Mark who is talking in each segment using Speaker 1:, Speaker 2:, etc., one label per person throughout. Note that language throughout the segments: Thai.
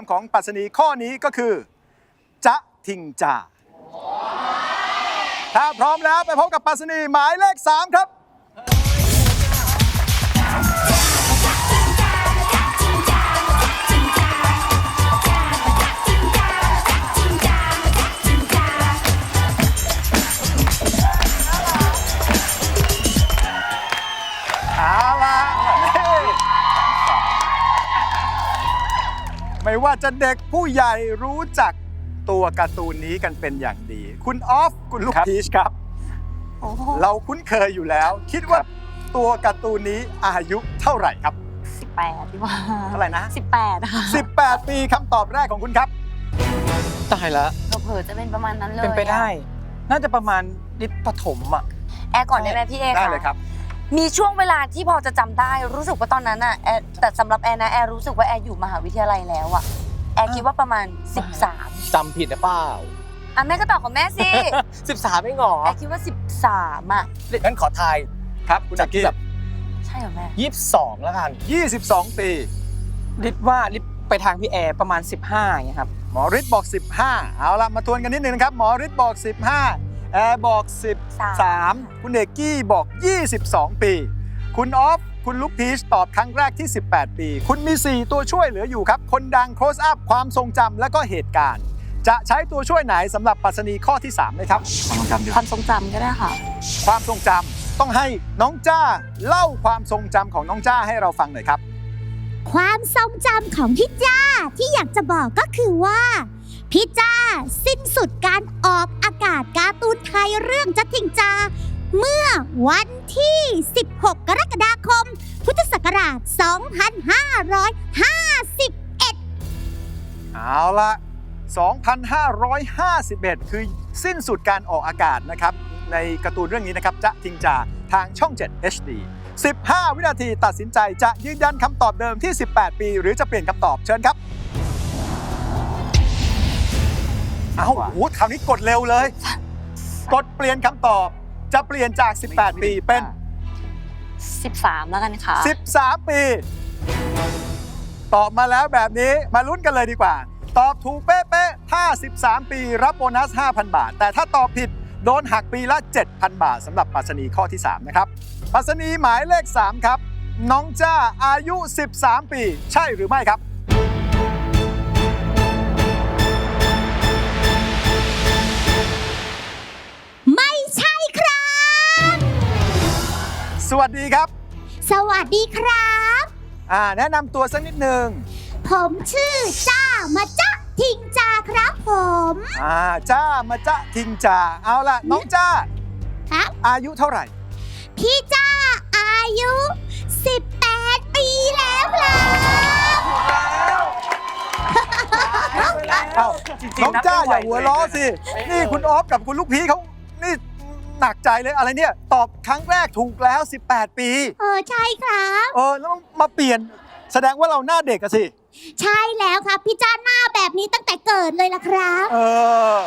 Speaker 1: ความของปรัชนีข้อนี้ก็คือ จะทิงจา ถ้าพร้อมแล้วไปพบกับปรัชนีหมายเลข 3 ครับ จะเด็กผู้ใหญ่รู้จักตัวการ์ตูนนี้กันเป็นอย่างดี คุณออฟคุณลูก
Speaker 2: ครับ
Speaker 1: พีชครับ
Speaker 3: โอ้โห
Speaker 1: เราคุ้นเคยอยู่แล้ว คิดว่าตัวการ์ตูนนี้อายุเท่าไหร่ครับ
Speaker 3: สิบแปดดีกว่า
Speaker 1: เท่าไหร่นะ
Speaker 3: สิบแปดค่ะ
Speaker 1: 18 ปีคำตอบแรกของคุณครับ
Speaker 2: ตายแล้ว
Speaker 3: เผลอๆจะเป็นประมาณนั้นเลย
Speaker 2: เป็นไปได้
Speaker 3: อะ
Speaker 2: น่าจะประมาณนิดปฐมอะ
Speaker 3: แอร์ก่อนได้ไหมพี่เอ
Speaker 1: ได้
Speaker 3: ค่ะ
Speaker 1: เลยครับ
Speaker 3: มีช่วงเวลาที่พอจะจำได้รู้สึกว่าตอนนั้นอะแอร์แต่สำหรับแอร์นะแอร์รู้สึกว่าแอร์อยู่มหาวิทยาลัยแล้วอะแอร์คิดว่าประมาณ 13
Speaker 2: จำผิดหรือเปล่า
Speaker 3: อะแม่ก็ตอบของแม่สิ
Speaker 2: 13ไม่หงอ
Speaker 3: แอร์คิดว่า 13อะ
Speaker 2: งั้นขอทาย
Speaker 1: ครับคุณ
Speaker 2: จา
Speaker 1: จั
Speaker 2: ก
Speaker 1: ก
Speaker 2: ที่
Speaker 1: กี้
Speaker 2: แบบ
Speaker 3: ใช่เหรอแม่
Speaker 2: 22แล้วกัน
Speaker 1: 22ปี
Speaker 2: ลิศว่าลิศไปทางพี่แอร์ประมาณ 15อย่างเงี้ยครับ
Speaker 1: หมอฤทธิ์บอก 15 เอาละมาทวนกันนิดนึงนะครับ หมอฤทธิ์บอก 15 แอร์บอก 13 คุณเอกกี้บอก 22 ปี คุณออฟ คุณลูกพีชตอบครั้งแรกที่ 18 ปี คุณมี 4 ตัวช่วยเหลืออยู่ครับ คนดัง close up ความทรงจำและก็เหตุการณ์ จะใช้ตัวช่วยไหนสำหรับปรัชนีข้อที่3นะครับ ความทรงจำดี
Speaker 3: ความทรงจำก็ได้ค่ะ
Speaker 1: ความทรงจำต้องให้น้องจ้าเล่าความทรงจำของน้องจ้าให้เราฟังหน่อยครับ
Speaker 4: ความทรงจำของพี่จ้าที่อยากจะบอกก็คือว่าพี่จ้าสิ้นสุดการออกอากาศการ์ตูนไทยเรื่องจัดทิงจา เมื่อวันที่ 16 กรกฎาคมพุทธศัก ราช 2551
Speaker 1: เอาละ 2,551 คือสิ้นสุดการออกอากาศนะครับ ในการ์ตูนเรื่องนี้นะครับ จะทิงจาทางช่อง 7 HD 15 วินาทีตัดสินใจจะยืนยันคำตอบเดิมที่ 18 ปี หรือจะเปลี่ยนคำตอบเชิญครับ เอาโอ้โหคราวนี้กดเร็วเลย กดเปลี่ยนคำตอบจะเปลี่ยนจาก 18 ปีเป็น
Speaker 3: 13 แล้วกันค่ะ
Speaker 1: 13 ปี ตอบมาแล้วแบบนี้มาลุ้นกันเลยดีกว่า ตอบถูกเป๊ะๆถ้า 13 ปีรับโบนัส 5,000 บาท แต่ถ้าตอบผิดโดนหักปีละ 7,000 บาทสำหรับปัสนีข้อที่ 3 นะครับปัสนีหมายเลข 3 ครับ น้องจ้าอายุ 13 ปี ใช่หรือไม่ครับ วัสดีครับ
Speaker 4: สวัสดีครับ
Speaker 1: อ่าแนะนำตัวสักนิดหนึ่ง
Speaker 4: ผมชื่อจ้ามาจ้าทิงจาครับผม
Speaker 1: อ่าจ้ามาจ้าทิงจ้าเอาล่ะน้องจ้า
Speaker 4: ครับ
Speaker 1: อายุเท่าไหร่
Speaker 4: พี่จ้าอายุ 18 ปีแล้วครับ
Speaker 1: เอ้าน้องจ้าอย่าหัวล้อสิ นี่คุณออฟกับคุณลูกพีเขานี่ หนักใจเลยอะไรเนี่ย ตอบครั้งแรกถูกแล้ว 18 ปี
Speaker 4: เออใช่ครับ
Speaker 1: เออแล้วมาเปลี่ยนแสดงว่าเราหน้าเด็กอะสิ
Speaker 4: ใช่แล้วครับพี่จ้าหน้าแบบนี้ตั้งแต่เกิดเลยล่ะครับ
Speaker 1: เออ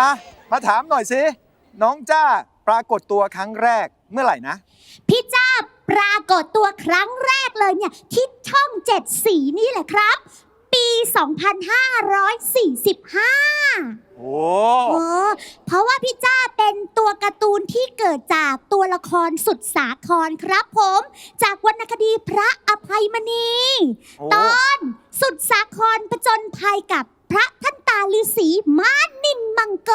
Speaker 1: อะมาถามหน่อยสิ น้องจ้าปรากฏตัวครั้งแรกเมื่อไหร่นะ
Speaker 4: พี่จ้าปรากฏตัวครั้งแรกเลยเนี่ยที่ช่องเจ็ดสีนี่แหละครับ ปี 2545
Speaker 1: โอ้
Speaker 4: โอ้เพราะว่าพี่จ้าเป็นตัวการ์ตูนที่เกิดจากตัวละครสุดสาครครับผม จากวรรณคดีพระอภัยมณี
Speaker 1: โอ้
Speaker 4: ตอนสุดสาครผจญภัยกับพระท่านตาฤาษีม้านินมังก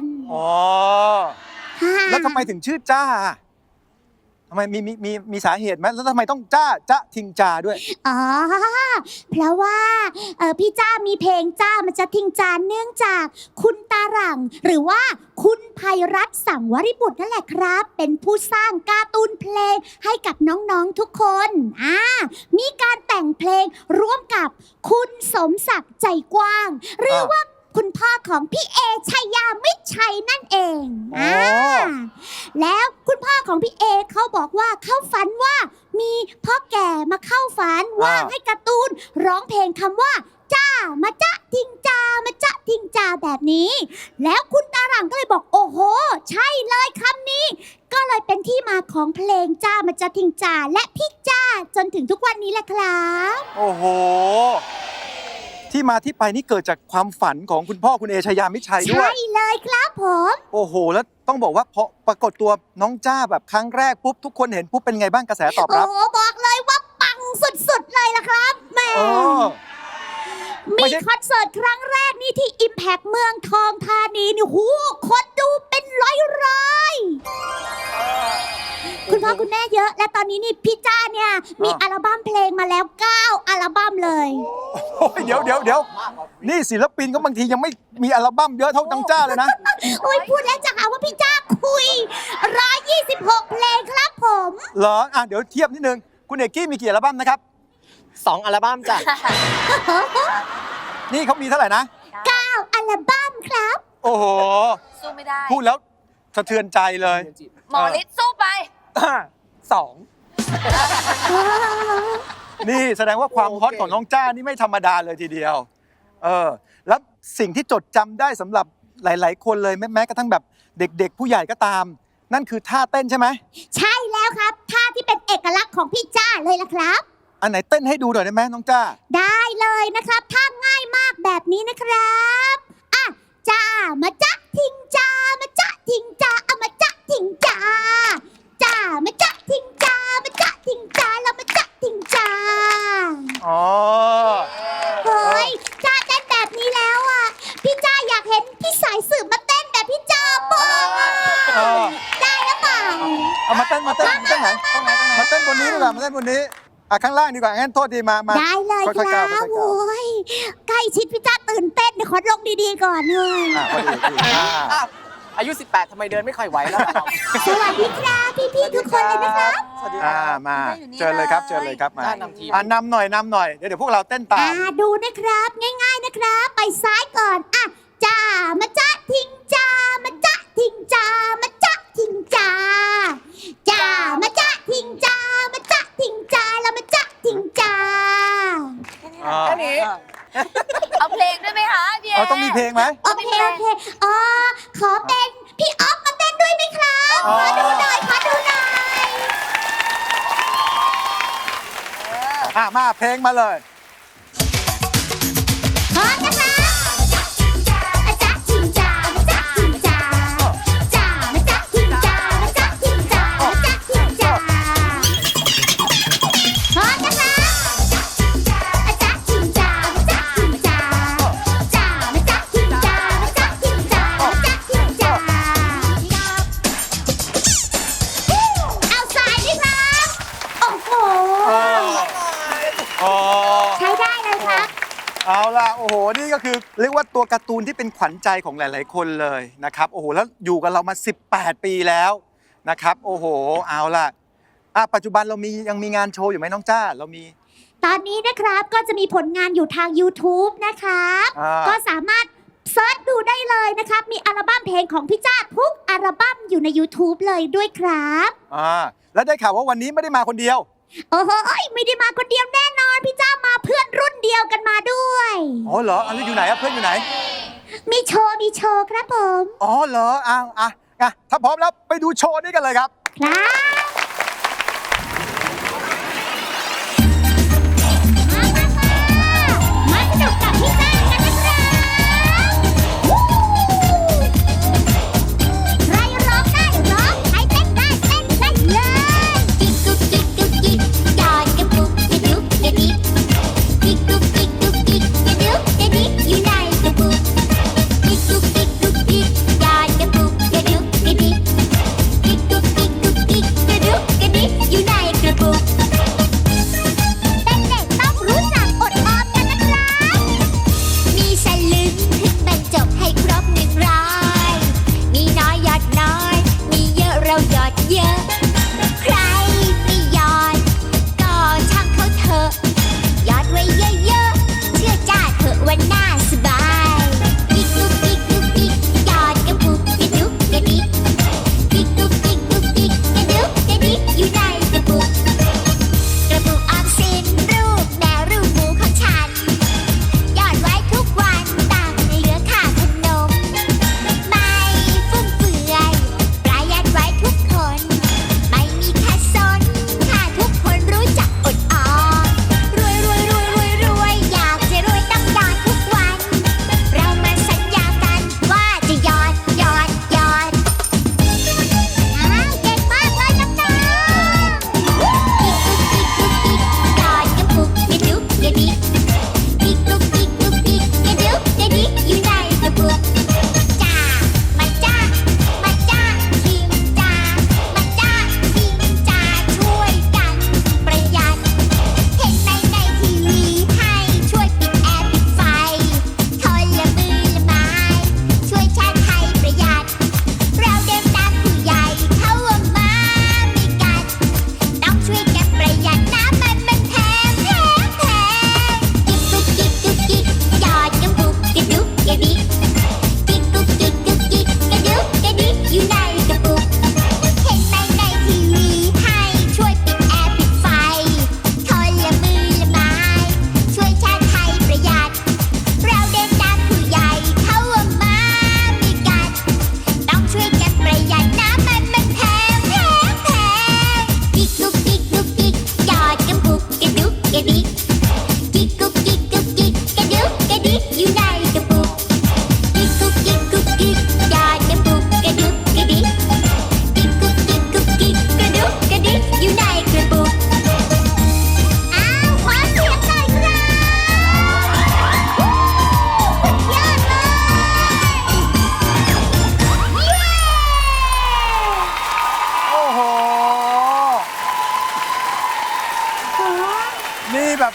Speaker 4: ร
Speaker 1: อ๋อ แล้วทำไมถึงชื่อจ้าอะ ทำไมมีมีมีมีสาเหตุไหมแล้วทำไมต้องจ้าจ้าทิงจาด้วย
Speaker 4: อ๋อ เพราะว่าเออพี่จ้ามีเพลงจ้ามันจะทิ้งจานเนื่องจากคุณตาหลัง หรือว่าคุณภัยรัตน์สังวริบุตรนั่นแหละครับ เป็นผู้สร้างการ์ตูนเพลงให้กับน้องๆทุกคนอ่ามีการแต่งเพลงร่วมกับคุณสมศักดิ์ใจกว้าง หรือ
Speaker 1: อ
Speaker 4: ว่า คุณพ่อของพี่เอชัยยามิตรชัยนั่นเอง
Speaker 1: โอ้
Speaker 4: อ่าแล้วคุณพ่อของพี่เอเขาบอกว่าเขาฝันว่ามีพ่อแก่มาเข้าฝันว่าให้การ์ตูนร้องเพลงคำว่า จ้ามาจ้าทิงจามาจ้าทิงจาแบบนี้ แล้วคุณตาหลังก็เลยบอกโอ้โห ใช่เลยคำนี้ ก็เลยเป็นที่มาของเพลงจ้ามาจ้าทิงจาและพี่จ้าจนถึงทุกวันนี้แหละครับ
Speaker 1: โอ้โห ที่มาที่ไปนี่เกิดจากความฝันของคุณพ่อคุณเอชยามิตรชัยด้ว
Speaker 4: ใช่
Speaker 1: ย
Speaker 4: เลยครับผม
Speaker 1: โอ้โห แล้วต้องบอกว่าพอปรากฏตัวน้องจ้าแบบครั้งแรกปุ๊บทุกคนเห็นปุ๊บเป็นไงบ้างกระแสตอบ
Speaker 4: โอ้
Speaker 1: รับ
Speaker 4: บอกเลยว่าปังสุดๆเลยล่ะครับแหม่
Speaker 1: เออไม่
Speaker 4: มี
Speaker 1: ใช่
Speaker 4: คอนเสิร์ตครั้งแรกนี่ที่ Impact เมืองทองธานีนี่หูคนดูเป็นร้อยร้อยๆ คุณพ่อคุณแม่เยอะ และตอนนี้นี่พี่จ้าเนี่ยมีอัลบั้มเพลงมาแล้ว 9 อัลบั้มเลย
Speaker 1: โอ้ยเดี๋ยวเดี๋ยวเดี๋ยวนี่ศิลปินก็บางทียังไม่มีอัลบั้มเยอะเท่าน้องจ้าเลยนะ
Speaker 4: โอ้ยพูดแล้วจะหาว่าพี่จ้าคุย 126 เพลงครับผม
Speaker 1: เหรออะเดี๋ยวเทียบนิดนึง คุณเอกกี้มีกี่อัลบั้มนะครับ
Speaker 2: สองอัลบั้มจ้ะ
Speaker 1: นี่เขามีเท่าไหร่นะ
Speaker 4: 9 อัลบั้มครับ
Speaker 1: โอ้โห
Speaker 3: สู้ไม่ได้
Speaker 1: พูดแล้วสะเทือนใจเลย
Speaker 3: หมอฤทธิ์สู้ไป
Speaker 2: สอง
Speaker 1: นี่แสดงว่าความ
Speaker 2: โอเค
Speaker 1: ฮอตของน้องจ้านี่ไม่ธรรมดาเลยทีเดียว เออ แล้วสิ่งที่จดจำได้สำหรับหลาย ๆ คนเลยแม้แม้กระทั่งแบบเด็ก ๆ ผู้ใหญ่ก็ตาม นั่นคือท่าเต้นใช่ไหม
Speaker 4: ใช่แล้วครับท่าที่เป็นเอกลักษณ์ของพี่จ้าเลยล่ะครับ
Speaker 1: อันไหนเต้นให้ดูหน่อยได้ไหมน้องจ้า
Speaker 4: ได้เลยนะครับท่าง่ายมากแบบนี้นะครับ อะ
Speaker 1: ข้างล่างดีกว่างั้นโทษทีมามา
Speaker 4: ได้เลยค
Speaker 1: ค่อยๆก้า
Speaker 4: รั
Speaker 1: ว
Speaker 4: บ
Speaker 1: ค่อยๆก้าว
Speaker 4: โอ้ยใกล้ชิดพี่จ้าตื่นเต้นเดี๋ยวขอลงดีๆก่อนเลย
Speaker 1: อะพอดีพอดีอะ
Speaker 2: อ้าวอายุ 18ทำไมเดินไม่ค่อยไหวแล้วล่ะเรา
Speaker 4: สวัสดีครับพี่ๆทุกคนเลยนะครับ
Speaker 2: สวัสดีค
Speaker 1: อ่า
Speaker 2: รับ
Speaker 1: มา
Speaker 3: อยู่นี่
Speaker 1: เชิญเลยครับ
Speaker 3: เลย
Speaker 1: เชิญเลยครับมา
Speaker 2: จ้านำทีม
Speaker 1: อ่านำหน่อยนำหน่อยเดี๋ยวเดี๋ยวพวกเราเต้นตา
Speaker 4: อ่ามดูนะครับ ง่าย ๆนะครับ ไปซ้ายก่อนอะจ้ามาจ้าทิงจ้ามาจ้าทิงจ้ามาจ้าทิงจ้าจ้ามาจ้าทิงจ้ามาจ้าทิงจ้าแล้วมาจ้าทิงจ้า
Speaker 1: อ่า
Speaker 2: แค่นี้
Speaker 3: เอาเพลงด้วยไหมคะพี่เอ
Speaker 1: เอาต้องมีเพลงไหม
Speaker 4: โอเคโอเคอ๋อขอเป็นพี่ออฟมาเต้นด้วยไหมครับ
Speaker 1: อ๋อ
Speaker 4: ขอดูหน่อยขอดูหน่อย
Speaker 1: อะมาเพลงมาเลย ตัวการ์ตูนที่เป็นขวัญใจของหลาย ๆ คนเลยนะครับโอ้โหแล้วอยู่กับเรามา 18 ปีแล้วนะครับโอ้โหเอาล่ะอะปัจจุบันเรามียังมีงานโชว์อยู่ไหมน้องจ้าเรามี
Speaker 4: ตอนนี้นะครับก็จะมีผลงานอยู่ทาง YouTube นะครับ
Speaker 1: อ่า
Speaker 4: ก็สามารถเซิร์ชดูได้เลยนะครับ มีอัลบั้มเพลงของพี่จ้าทุกอัลบั้มอยู่ใน YouTube เลยด้วยครับ
Speaker 1: อ่าแล้วได้ข่าวว่าวันนี้ไม่ได้มาคนเดียว
Speaker 4: โอ้โหไม่ได้มาคนเดียวแน่นอน พี่จ้ามาเพื่อนรุ่นเดียวกันมาด้วย
Speaker 1: อ๋อเหรออันนี้อยู่ไหนอะเพื่อนอยู่ไหน
Speaker 4: มีโชว์ มีโชว์ครับผม
Speaker 1: อ๋อเหรออ้าวอะอะถ้าพร้อมแล้วไปดูโชว์นี้กันเลยครับ
Speaker 4: ครับ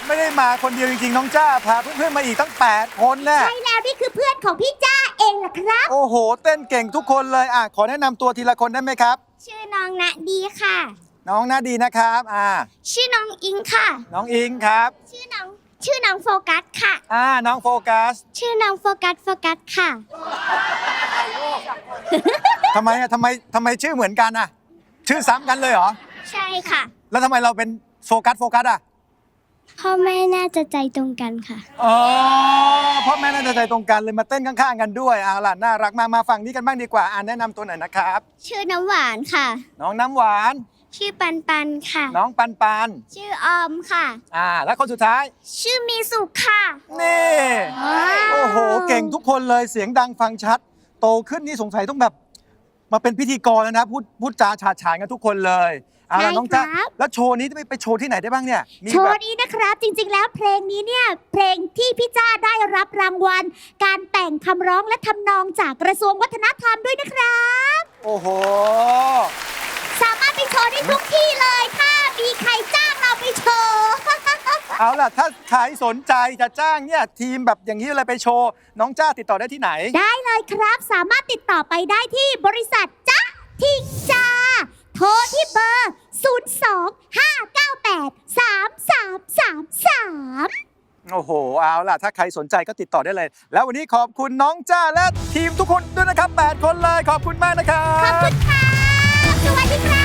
Speaker 4: ไม่
Speaker 1: ได้มาคนเดียวจริงๆ น้องจ้าพาเพื่อนๆมาอีกตั้ง 8 คนแน่
Speaker 4: ใช่แล้วนี่คือเพื่อนของพี่จ้าเองล่ะครับ
Speaker 1: โอ้โห เต้นเก่งทุกคนเลยอะขอแนะนำตัวทีละคนได้ไหมครับ
Speaker 4: ชื่อน้องณดีค่ะ
Speaker 1: น้องนาดีนะครับอ่า
Speaker 4: ชื่อน้องอิงค่ะ
Speaker 1: น้องอิงครับ
Speaker 4: ชื่อน้องชื่อน้องโฟกัสค่ะ
Speaker 1: อ่าน้องโฟกัส
Speaker 4: ชื่อน้องโฟกัสโฟกัสค่ะ
Speaker 1: ทำไมอะทำไมทำไมชื่อเหมือนกันอะ ชื่อซ้ำกันเลยเหรอ
Speaker 4: ใช่ค่ะ
Speaker 1: แล้วทำไมเราเป็นโฟกัสโฟกัสอะ
Speaker 4: พ่อแม่น่าจะใจตรงกันค่ะ
Speaker 1: อ๋อพ่อแม่น่าจะใจตรงกันเลยมาเต้นข้างๆกันด้วยเอาล่ะน่ารักมากมาฟังนี้กันบ้างดีกว่าอ่านแนะนำตัวหน่อยนะครับ
Speaker 4: ชื่อน้ำหวานค่ะ
Speaker 1: น้องน้ำหวาน
Speaker 4: ชื่อปันปันค่ะ
Speaker 1: น้องปันปัน
Speaker 4: ชื่อออมค่ะ
Speaker 1: อ่า แล้วคนสุดท้าย
Speaker 4: ชื่อมีสุขค่ะ
Speaker 1: นี่โอ้โหเก่งทุกคนเลยเสียงดังฟังชัด โตขึ้นนี่สงสัยต้องแบบ มาเป็นพิธีกรแล้วนะพูดพูดจาฉาดฉานกันทุกคนเลย เอาล่ะ
Speaker 4: ใช่
Speaker 1: น้องจ้า
Speaker 4: ครับ
Speaker 1: แล้วโชว์นี้จะไปไปโชว์ที่ไหนได้บ้างเนี่ย มี
Speaker 4: โช
Speaker 1: แบบ
Speaker 4: ว์นี้นะครับจริงๆ แล้วเพลงนี้เนี่ยเพลงที่พี่จ้าได้รับรางวัล การแต่งคำร้องและทำนองจากกระทรวงวัฒนธรรมด้วยนะครับ
Speaker 1: โอ้โห
Speaker 4: สามารถไปโชว์ได้ทุกที่เลยถ้ามีใครจ้างเราไปโชว์
Speaker 1: เอาล่ะ ถ้าใครสนใจจะจ้างเนี่ยทีมแบบอย่างนี้เลยไปโชว์ น้องจ้าติดต่อได้ที่ไหน
Speaker 4: ได้เลยครับ สามารถติดต่อไปได้ที่บริษัทจ๊ะทิงจา โทรที่เบอร์ 02-598-3333
Speaker 1: โอ้โห เอาล่ะ ถ้าใครสนใจก็ติดต่อได้เลย แล้ววันนี้ขอบคุณน้องจ้าและทีมทุกคนด้วยนะครับ 8 คนเลย ขอบคุณมากนะครับ
Speaker 4: ขอบคุณค่ะ สวัสดีครั